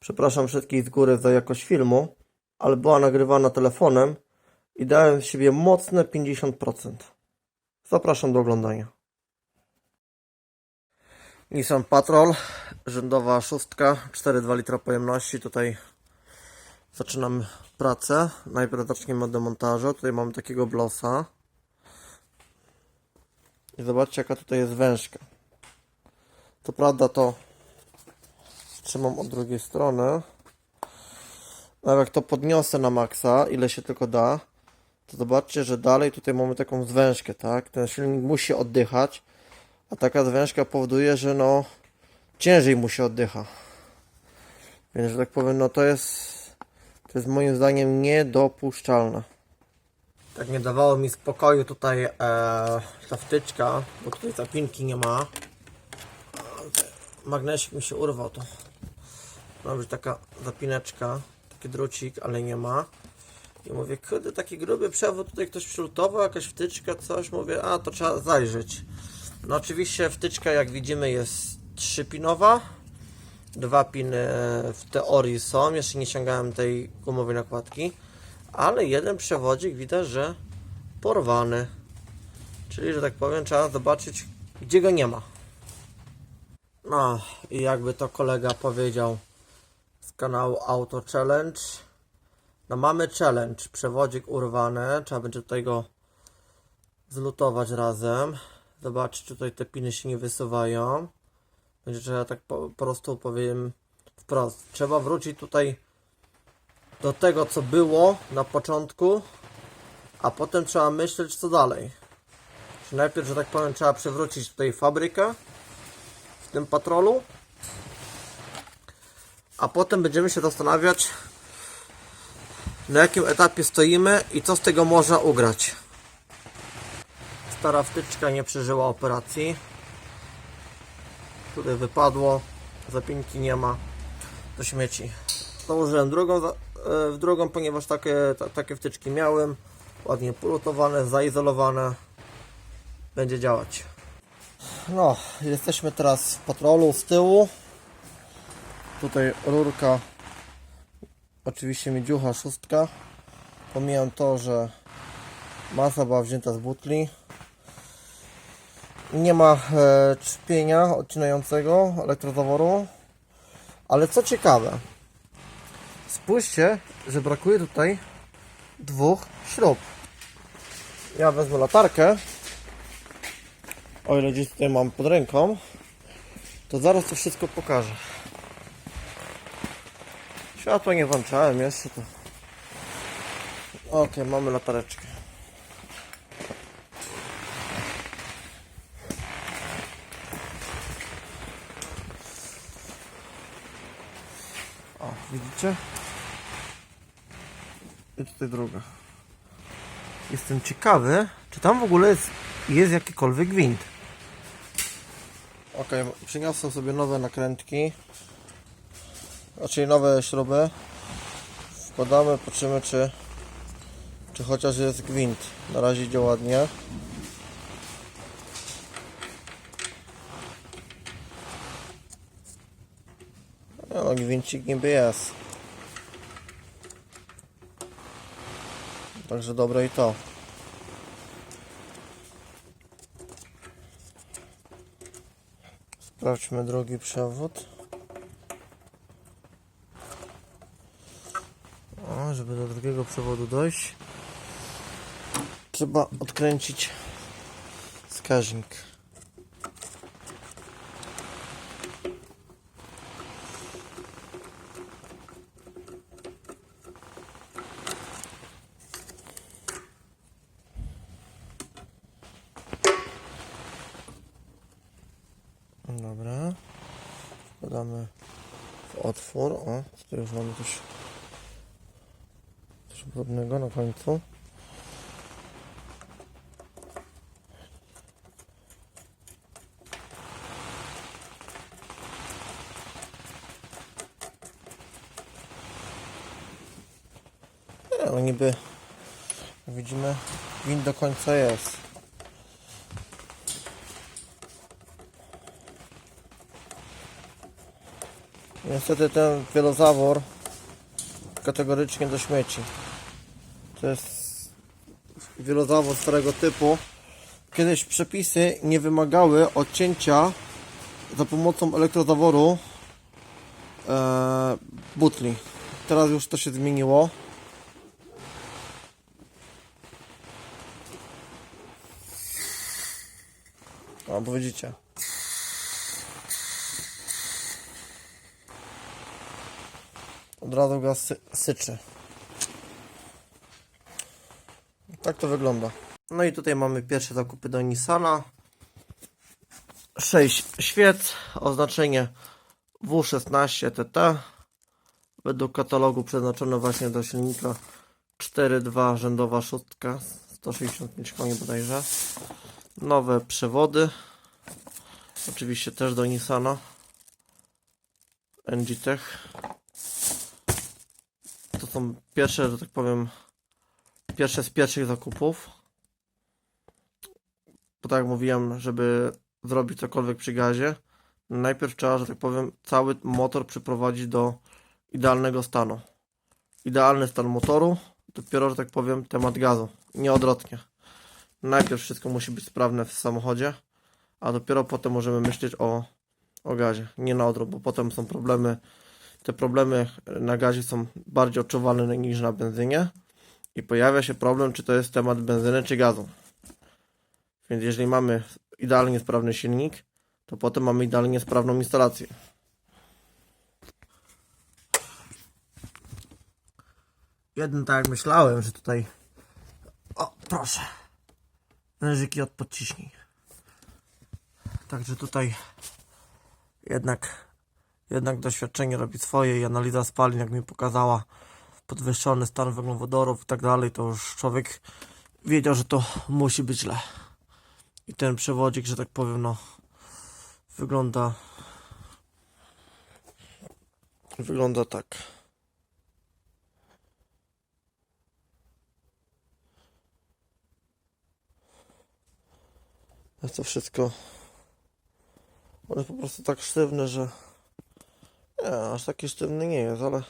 Przepraszam wszystkich z góry za jakość filmu, ale była nagrywana telefonem i dałem z siebie mocne 50%. Zapraszam do oglądania. Nissan Patrol, rzędowa szóstka, 4,2 litra pojemności. Tutaj zaczynam pracę. Najpierw zaczniemy od demontażu. Tutaj mamy takiego blosa. I zobaczcie jaka tutaj jest wężka. Co prawda to trzymam od drugiej strony. Ale jak to podniosę na maksa, ile się tylko da, to zobaczcie, że dalej tutaj mamy taką zwężkę, tak? Ten silnik musi oddychać, a taka zwężka powoduje, że no ciężej mu się oddycha. Więc, że tak powiem, no to jest to jest moim zdaniem niedopuszczalne. Tak nie dawało mi spokoju tutaj e, ta wtyczka, bo tutaj zapinki nie ma. Magnesik mi się urwał to. Ma być taka zapineczka, taki drucik, ale nie ma. I mówię, kurde, taki gruby przewód tutaj ktoś przylutował, jakaś wtyczka, coś. Mówię, a to trzeba zajrzeć. No oczywiście wtyczka, jak widzimy, jest trzypinowa. Dwa piny w teorii są, jeszcze nie sięgałem tej gumowej nakładki. Ale jeden przewodzik widać, że porwany. Czyli, że tak powiem, trzeba zobaczyć, gdzie go nie ma. No i jakby to kolega powiedział kanału Auto Challenge. No mamy challenge, przewodzik urwany, trzeba będzie tutaj go zlutować razem. Zobaczyć, czy tutaj te piny się nie wysuwają. Będzie trzeba tak po prostu powiem wprost. Trzeba wrócić tutaj do tego, co było na początku, a potem trzeba myśleć, co dalej. Czyli najpierw, że tak powiem, trzeba przywrócić tutaj fabrykę w tym patrolu, a potem będziemy się zastanawiać, na jakim etapie stoimy i co z tego można ugrać. Stara wtyczka nie przeżyła operacji. Tutaj wypadło, zapinki nie ma do śmieci. Założyłem drugą, e, w drugą, ponieważ takie, ta, takie wtyczki miałem. Ładnie polutowane, zaizolowane. Będzie działać. No, jesteśmy teraz w patrolu z tyłu. Tutaj rurka, oczywiście miedziucha szóstka. Pomijam to, że masa była wzięta z butli. Nie ma e, czpienia odcinającego elektrozaworu. Ale co ciekawe, spójrzcie, że brakuje tutaj dwóch śrub. Ja wezmę latarkę. O ile gdzieś tutaj mam pod ręką, to zaraz to wszystko pokażę. Światła nie włączałem jeszcze to. Ok, mamy latareczkę. O, widzicie? I tutaj druga. Jestem ciekawy, czy tam w ogóle jest, jest jakikolwiek gwint. Ok, przyniosłem sobie nowe nakrętki. Czyli nowe śruby. Wkładamy, patrzymy czy, czy chociaż jest gwint. Na razie idzie ładnie. No, gwincik niby jest. Także dobre i to. Sprawdźmy drugi przewód. O, żeby do drugiego przewodu dojść, trzeba odkręcić wskaźnik. Dobra. Wkładamy w otwór. O, tutaj już mamy coś, coś brudnego na końcu. Nie, no niby widzimy gwint do końca jest. Niestety ten wielozawór kategorycznie do śmieci. To jest wielozawór starego typu. Kiedyś przepisy nie wymagały odcięcia za pomocą elektrozaworu e, butli. Teraz już to się zmieniło. O, bo widzicie. Od razu gaz sy syczy. Tak to wygląda. No i tutaj mamy pierwsze zakupy do Nissana. 6 świec, oznaczenie W16 TT. Według katalogu przeznaczone właśnie do silnika 4.2 rzędowa szóstka, 165 koni bodajże. Nowe przewody. Oczywiście też do Nissana. NG Tech. To są pierwsze, że tak powiem, pierwsze z pierwszych zakupów. Bo tak jak mówiłem, żeby zrobić cokolwiek przy gazie, najpierw trzeba, że tak powiem, cały motor przyprowadzić do idealnego stanu. Idealny stan motoru, dopiero, że tak powiem, temat gazu. Nie odwrotnie. Najpierw wszystko musi być sprawne w samochodzie, a dopiero potem możemy myśleć o, o gazie. Nie na odwrót, bo potem są problemy. Te problemy na gazie są bardziej odczuwalne niż na benzynie i pojawia się problem, czy to jest temat benzyny, czy gazu. Więc jeżeli mamy idealnie sprawny silnik, to potem mamy idealnie sprawną instalację. Jeden tak myślałem, że tutaj. O, proszę. Wężyki od podciśnij. Także tutaj jednak, jednak doświadczenie robi swoje i analiza spalin, jak mi pokazała, podwyższony stan węglowodorów i tak dalej, to już człowiek wiedział, że to musi być źle. I ten przewodzik, że tak powiem, no wygląda wygląda tak. Jest to wszystko on jest po prostu tak sztywny, że nie, aż taki sztywny nie jest, ale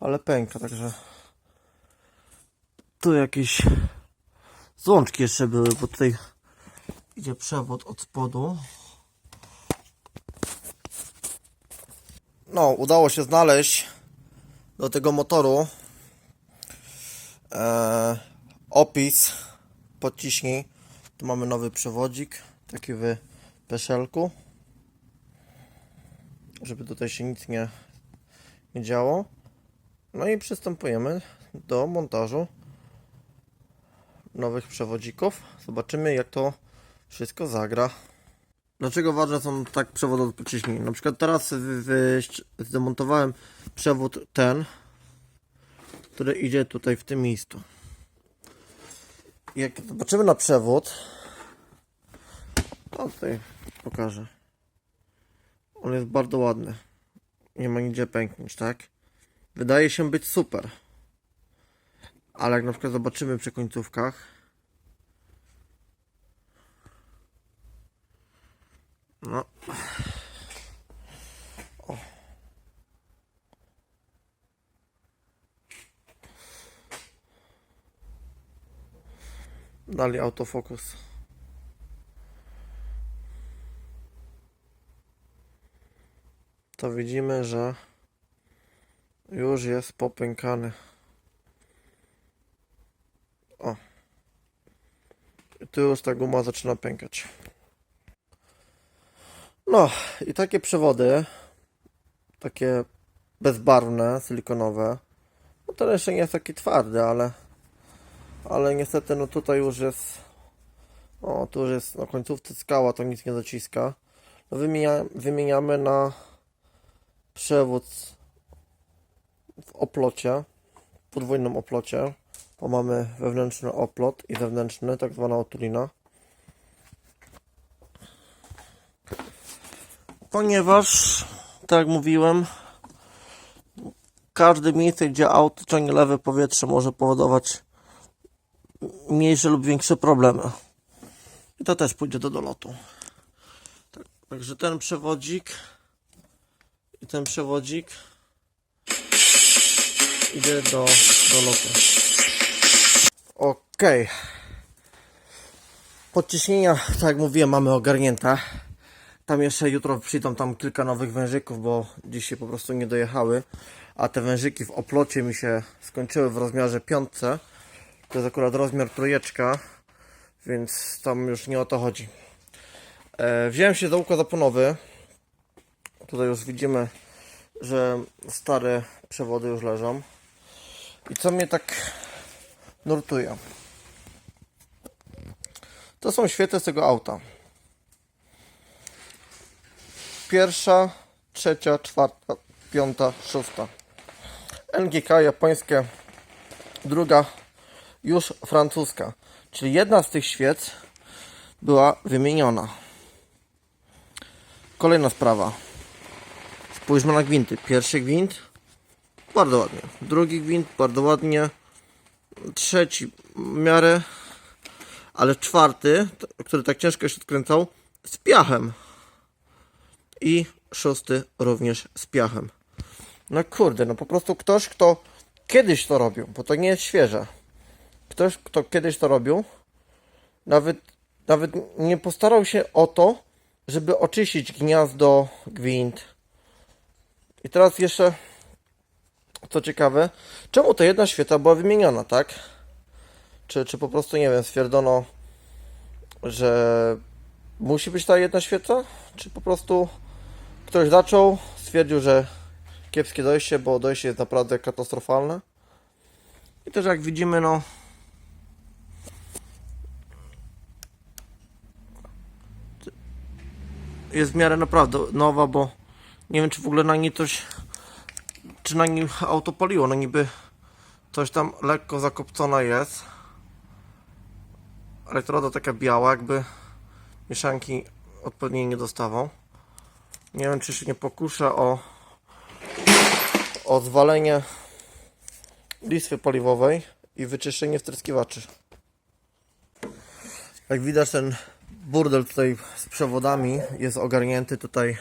ale pęka, także tu jakieś złączki jeszcze były, bo tutaj idzie przewód od spodu. No, udało się znaleźć do tego motoru e, opis. Podciśnij. Tu mamy nowy przewodzik, taki w peszelku, żeby tutaj się nic nie, nie działo. No i przystępujemy do montażu nowych przewodzików. Zobaczymy jak to wszystko zagra. Dlaczego ważne są tak przewody od pociśnień? Na przykład teraz zdemontowałem przewód ten, który idzie tutaj w tym miejscu. Jak zobaczymy na przewód, to tutaj pokażę. On jest bardzo ładny. Nie ma nigdzie pęknięć, tak? Wydaje się być super. Ale jak na przykład zobaczymy przy końcówkach, No. O. Dali autofokus. To widzimy, że już jest popękany. O. I tu już ta guma zaczyna pękać. No i takie przewody, takie bezbarwne, silikonowe, no to jeszcze nie jest taki twardy, ale ale niestety no tutaj już jest o tu już jest na końcówce skała, to nic nie dociska. No wymienia, wymieniamy na przewód w oplocie, podwójnym oplocie, bo mamy wewnętrzny oplot i zewnętrzny, tak zwana otulina. ponieważ, tak jak mówiłem, każde miejsce, gdzie auto ciągnie lewe powietrze, może powodować mniejsze lub większe problemy. I to też pójdzie do dolotu. Tak, także ten przewodzik i ten przewodzik idzie do, do lotu. Okej. Podciśnienia, tak jak mówiłem, mamy ogarnięte. Tam jeszcze jutro przyjdą tam kilka nowych wężyków, bo dzisiaj po prostu nie dojechały. A te wężyki w oplocie mi się skończyły w rozmiarze piątce. To jest akurat rozmiar trójeczka, więc tam już nie o to chodzi. E, wziąłem się za układ zaponowy. Tutaj już widzimy, że stare przewody już leżą. I co mnie tak nurtuje? To są świece z tego auta. Pierwsza, trzecia, czwarta, piąta, szósta. NGK japońskie, druga już francuska. Czyli jedna z tych świec była wymieniona. Kolejna sprawa. Spójrzmy na gwinty. Pierwszy gwint bardzo ładnie. Drugi gwint bardzo ładnie. Trzeci w miarę. Ale czwarty, który tak ciężko się odkręcał, z piachem. I szósty również z piachem. No kurde, no po prostu ktoś, kto kiedyś to robił, bo to nie jest świeże. Ktoś, kto kiedyś to robił, nawet, nawet nie postarał się o to, żeby oczyścić gniazdo, gwint. I teraz jeszcze, co ciekawe, czemu to jedna świeca była wymieniona, tak? Czy, czy po prostu, nie wiem, stwierdzono, że musi być ta jedna świeca? Czy po prostu ktoś zaczął, stwierdził, że kiepskie dojście, bo dojście jest naprawdę katastrofalne? I też jak widzimy, no, jest w miarę naprawdę nowa, bo nie wiem czy w ogóle na niej coś, czy na nim auto paliło, no niby coś tam lekko zakopcona jest. Elektroda taka biała, jakby mieszanki odpowiedniej nie dostawał. Nie wiem czy się nie pokuszę o, o zwalenie listwy paliwowej i wyczyszczenie wtryskiwaczy. Jak widać ten burdel tutaj z przewodami jest ogarnięty tutaj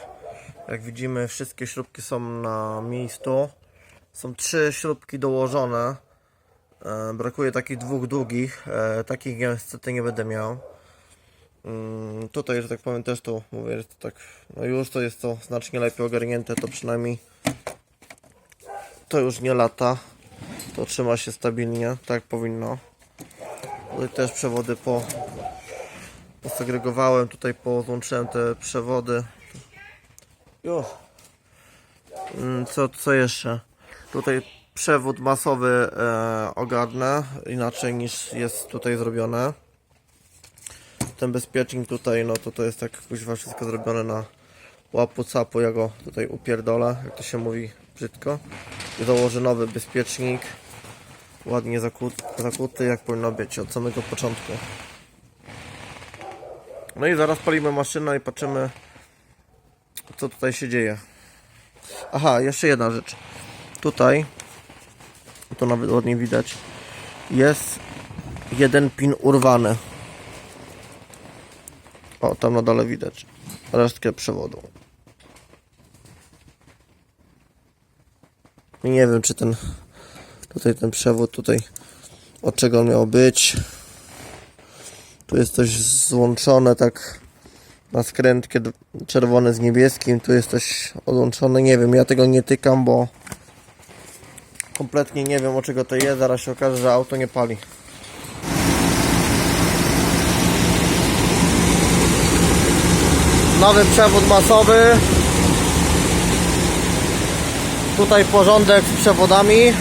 jak widzimy wszystkie śrubki są na miejscu. Są trzy śrubki dołożone. E, brakuje takich dwóch długich e, takich niestety nie będę miał. Mm, tutaj że tak powiem też to mówię że to tak no już to jest to znacznie lepiej ogarnięte to przynajmniej to już nie lata. To trzyma się stabilnie tak powinno. Tutaj też przewody po posegregowałem, tutaj pozłączyłem te przewody. Mm, Co, co jeszcze? Tutaj przewód masowy e, ogarnę, inaczej niż jest tutaj zrobione. Ten bezpiecznik tutaj, no to to jest tak kuźwa wszystko zrobione na łapu capu, ja go tutaj upierdolę, jak to się mówi brzydko. I założę nowy bezpiecznik, ładnie zakuty, zakuty, jak powinno być od samego początku. No i zaraz palimy maszynę i patrzymy co tutaj się dzieje. Aha, jeszcze jedna rzecz. Tutaj, to nawet ładnie widać, jest jeden pin urwany. O, tam na dole widać resztkę przewodu. Nie wiem, czy ten tutaj ten przewód tutaj od czego on miał być. Tu jest coś złączone tak na skrętkę czerwone z niebieskim. Tu jest coś odłączone. Nie wiem, ja tego nie tykam, bo kompletnie nie wiem o czego to jest. Zaraz się okaże, że auto nie pali. Nowy przewód masowy. Tutaj porządek z przewodami.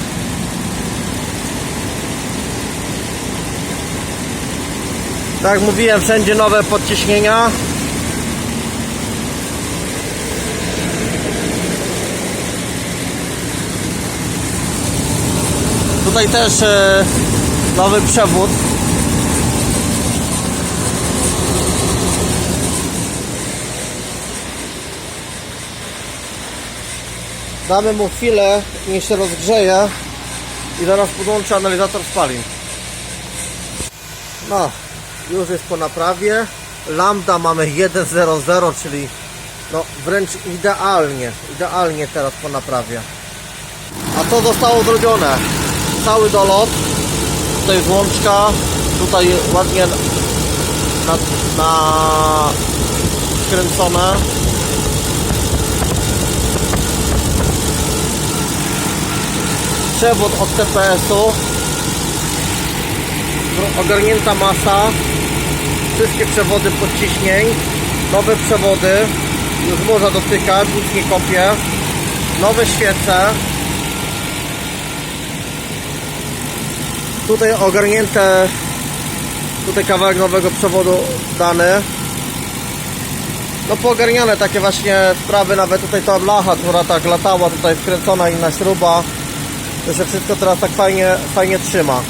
Tak jak mówiłem, wszędzie nowe podciśnienia. Tutaj też e, nowy przewód. Damy mu chwilę, niech się rozgrzeje i zaraz podłączę analizator spalin. No, już jest po naprawie. Lambda mamy 1.00, czyli No wręcz idealnie, idealnie teraz po naprawie. A co zostało zrobione? Cały dolot, tutaj jest łączka, tutaj ładnie na, na skręcone. Przewód od TPS-u, ogarnięta masa, wszystkie przewody podciśnień, nowe przewody, już można dotykać, nic nie kopie, nowe świece, tutaj ogarnięte, tutaj kawałek nowego przewodu dany, no poogarniane takie właśnie sprawy, nawet tutaj ta blacha, która tak latała, tutaj wkręcona inna śruba, to się wszystko teraz tak fajnie, fajnie trzyma.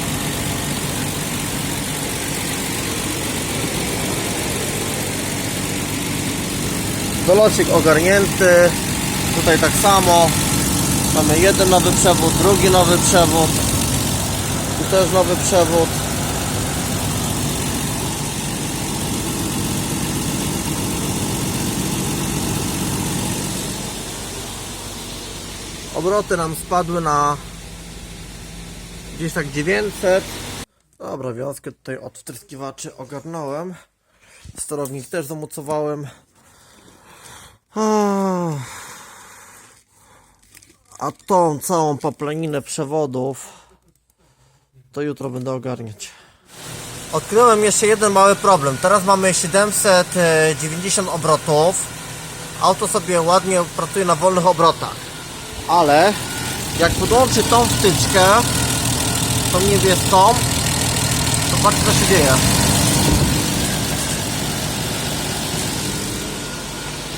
Dolocik ogarnięty. Tutaj tak samo. Mamy jeden nowy przewód, drugi nowy przewód. Tu też nowy przewód. Obroty nam spadły na gdzieś tak 900. Dobra, wiązkę tutaj od wtryskiwaczy ogarnąłem. Sterownik też zamocowałem. A a tą całą paplaninę przewodów to jutro będę ogarniać. Odkryłem jeszcze jeden mały problem. Teraz mamy 790 obrotów. Auto sobie ładnie pracuje na wolnych obrotach. Ale jak podłączy tą wtyczkę, tą niebieską, to patrzcie co się dzieje.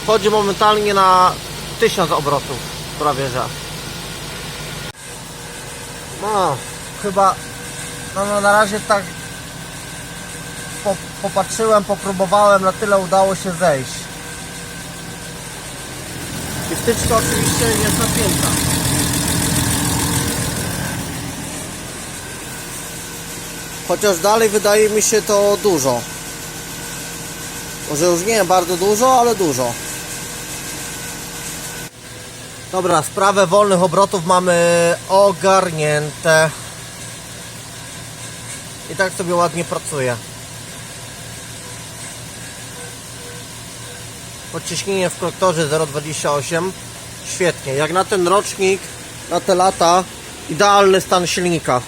Chodzi momentalnie na 1000 obrotów, prawie że. No, chyba no, no na razie tak po, popatrzyłem, popróbowałem, na tyle udało się zejść. I wtyczka oczywiście jest napięta. Chociaż dalej wydaje mi się to dużo. Może już nie bardzo dużo, ale dużo. Dobra, sprawę wolnych obrotów mamy ogarnięte. I tak sobie ładnie pracuje. Podciśnienie w kolektorze 0,28 Świetnie, jak na ten rocznik, na te lata Idealny stan silnika.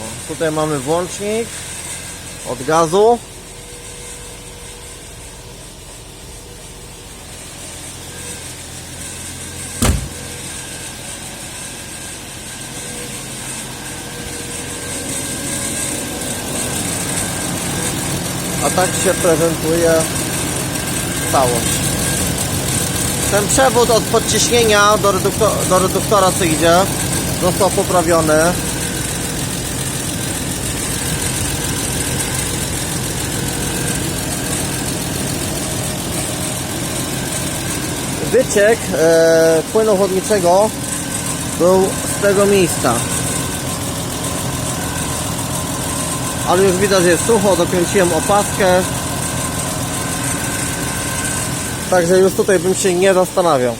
O, Tutaj mamy włącznik Od gazu tak się prezentuje całość. Ten przewód od podciśnienia do, redukto do reduktora co idzie został poprawiony. Wyciek e, płynu chłodniczego był z tego miejsca. Ale już widać, że jest sucho, dokręciłem opaskę. Także już tutaj bym się nie zastanawiał.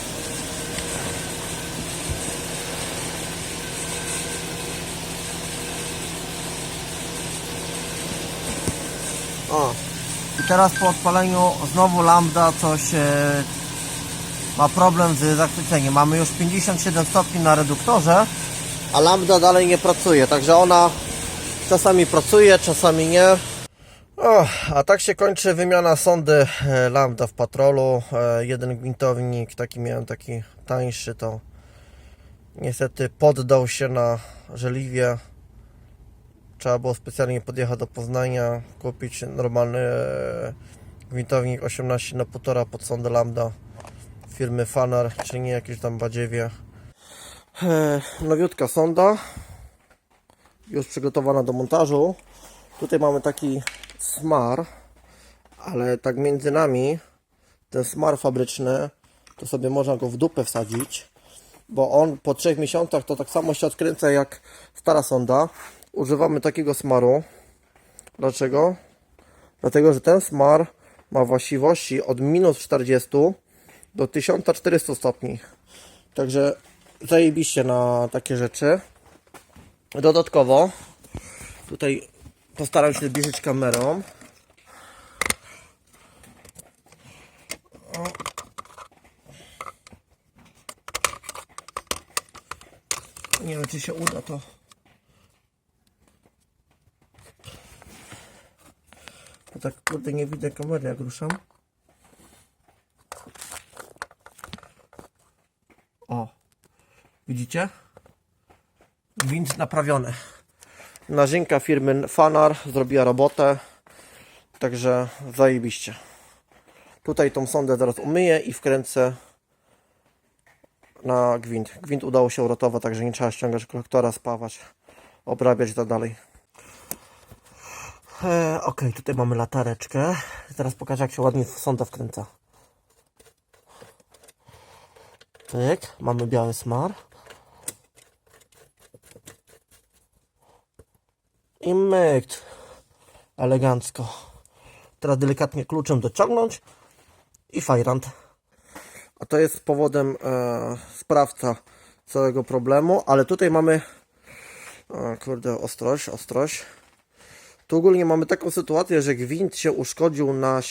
O i teraz po odpaleniu znowu lambda coś e, ma problem z zachwyceniem mamy już 57 stopni na reduktorze a lambda dalej nie pracuje także ona Czasami pracuje, czasami nie. O, a tak się kończy wymiana sondy e, Lambda w patrolu. E, jeden gwintownik, taki miałem taki tańszy, to niestety poddał się na żeliwie. Trzeba było specjalnie podjechać do Poznania, kupić normalny e, gwintownik 18 na 1,5 pod sondę Lambda firmy Fanar, czyli nie jakieś tam badziewie. Nowiutka sonda już przygotowana do montażu. Tutaj mamy taki smar, ale tak między nami ten smar fabryczny, to sobie można go w dupę wsadzić, bo on po 3 miesiącach to tak samo się odkręca jak stara sonda. Używamy takiego smaru. Dlaczego? Dlatego, że ten smar ma właściwości od minus 40 do 1400 stopni. Także zajebiście na takie rzeczy. Dodatkowo tutaj postaram się zbliżyć kamerą. Nie wiem, czy się uda to. Bo tak kurde nie widzę kamery jak ruszam. O. Widzicie? Gwint naprawiony. Narzynka firmy Fanar zrobiła robotę. Także zajebiście. Tutaj tą sondę zaraz umyję i wkręcę na gwint. Gwint udało się uratować, także nie trzeba ściągać kolektora, spawać, obrabiać to dalej. E, ok, tutaj mamy latareczkę. Teraz pokażę, jak się ładnie w sondę wkręca. Tak, mamy biały smar. I mykt. Elegancko. Teraz delikatnie kluczem dociągnąć i fajrant. A to jest powodem e, sprawca całego problemu, ale tutaj mamy o, kurde, ostrość, ostrość. Tu ogólnie mamy taką sytuację, że gwint się uszkodził na, e,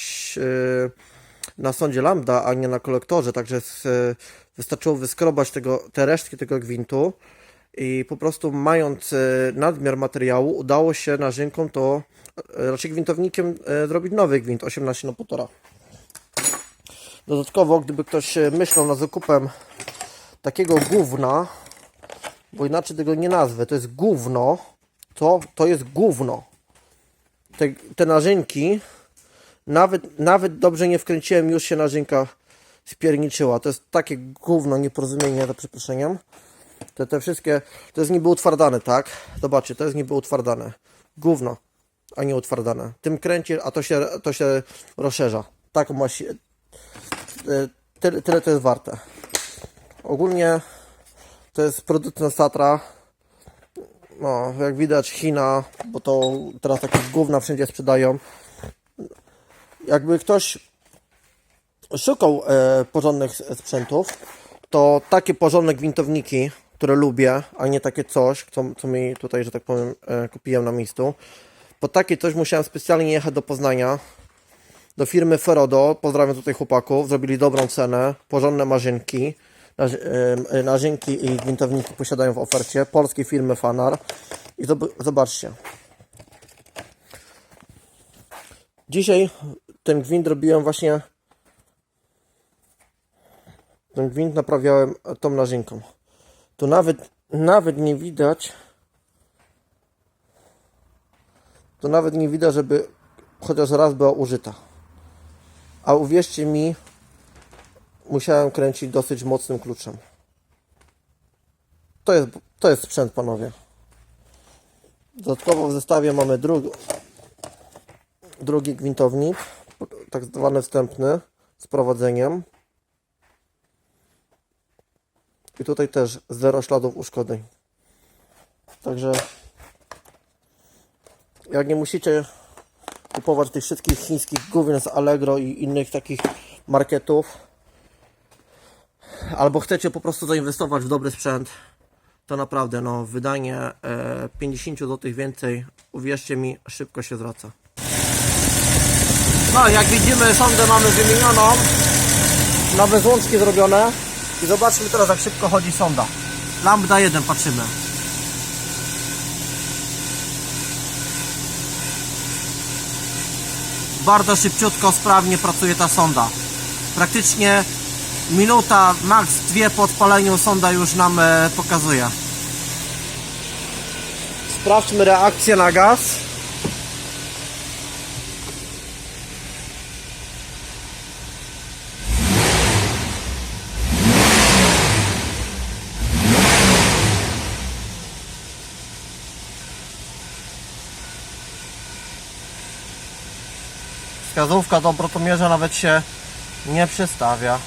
na sądzie lambda, a nie na kolektorze, także z, e, wystarczyło wyskrobać tego, te resztki tego gwintu i po prostu mając e, nadmiar materiału udało się narzynką to e, raczej gwintownikiem e, zrobić nowy gwint 18 na 1,5. Dodatkowo, gdyby ktoś myślał nad zakupem takiego gówna, bo inaczej tego nie nazwę, to jest gówno, to, to jest gówno. Te, te narzynki, nawet, nawet dobrze nie wkręciłem, już się narzynka spierniczyła. To jest takie gówno, nieporozumienie, za przeproszeniem. Te, te wszystkie, to jest niby utwardane, tak? Zobaczcie, to jest niby utwardane. Gówno, a nie utwardane. Tym kręci, a to się, to się rozszerza. Tak ma się, e, tyle, tyle to jest warte. Ogólnie to jest produkt na Satra. No, jak widać China, bo to teraz takie gówna wszędzie sprzedają. Jakby ktoś szukał e, porządnych sprzętów, to takie porządne gwintowniki, które lubię, a nie takie coś, co, co mi tutaj, że tak powiem, e, kupiłem na miejscu. Po takie coś musiałem specjalnie jechać do Poznania, do firmy Ferodo. Pozdrawiam tutaj chłopaków. Zrobili dobrą cenę, porządne marzynki. Narzy- em, Narzynki i gwintowniki posiadają w ofercie. Polskie firmy Fanar. I zob- zobaczcie. Dzisiaj ten gwint robiłem właśnie. Ten gwint naprawiałem tą narzynką. Tu nawet, nawet nie widać. To nawet nie widać, żeby chociaż raz była użyta. A uwierzcie mi, musiałem kręcić dosyć mocnym kluczem. To jest, to jest sprzęt, panowie. Dodatkowo w zestawie mamy drugi, drugi gwintownik, tak zwany wstępny, z prowadzeniem. I tutaj też zero śladów uszkodzeń. Także jak nie musicie kupować tych wszystkich chińskich głównie z Allegro i innych takich marketów, albo chcecie po prostu zainwestować w dobry sprzęt, to naprawdę no, wydanie e, 50 zł więcej, uwierzcie mi, szybko się zwraca. No, jak widzimy, sondę mamy wymienioną, nowe złączki zrobione i zobaczmy teraz, jak szybko chodzi sonda. Lambda 1 patrzymy. bardzo szybciutko, sprawnie pracuje ta sonda. Praktycznie minuta, max dwie po odpaleniu sonda już nam e, pokazuje. Sprawdźmy reakcję na gaz. wskazówka do obrotomierza nawet się nie przestawia.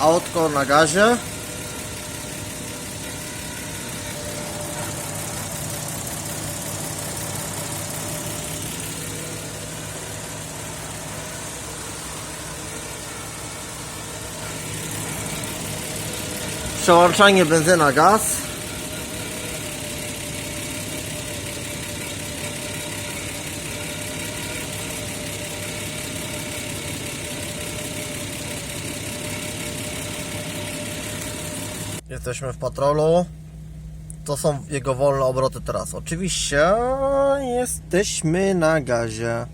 autko na gazie Przełączanie benzyna gaz. Jesteśmy w patrolu. To są jego wolne obroty teraz. Oczywiście jesteśmy na gazie.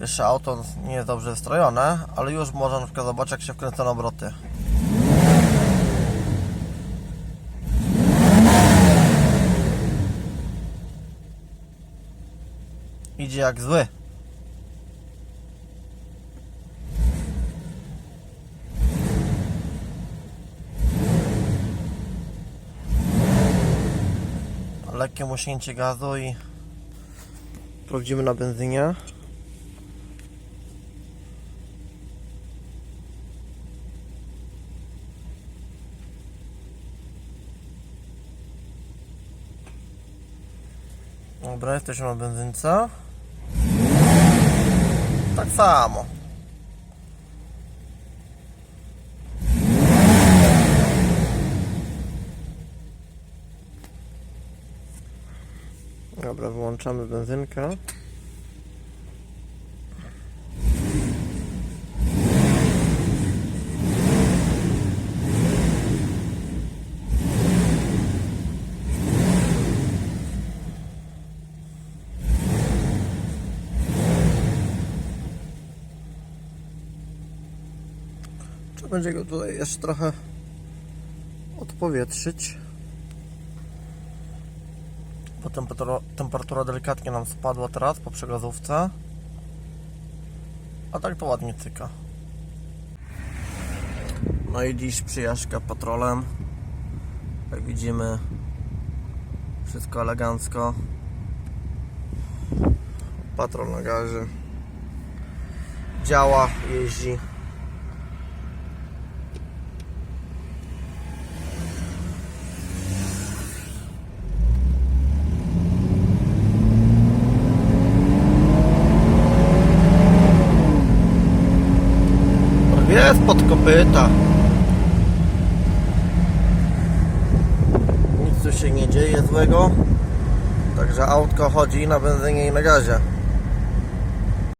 Jeszcze auto nie jest dobrze strojone, ale już można na przykład zobaczyć jak się wkręcą obroty. Idzie jak zły. Lekkie muśnięcie gazu i sprawdzimy na benzynie. Dobra, jesteśmy na benzynce. Tak samo. Dobra, wyłączamy benzynkę. Będzie go tutaj jeszcze trochę odpowietrzyć. Bo temperatura, temperatura delikatnie nam spadła teraz po przegazówce. A tak to ładnie cyka. No i dziś przyjażdżka patrolem. Jak widzimy, wszystko elegancko. Patrol na gazie. Działa, jeździ. Jest pod Nic tu się nie dzieje złego. Także autko chodzi na benzynie i na gazie.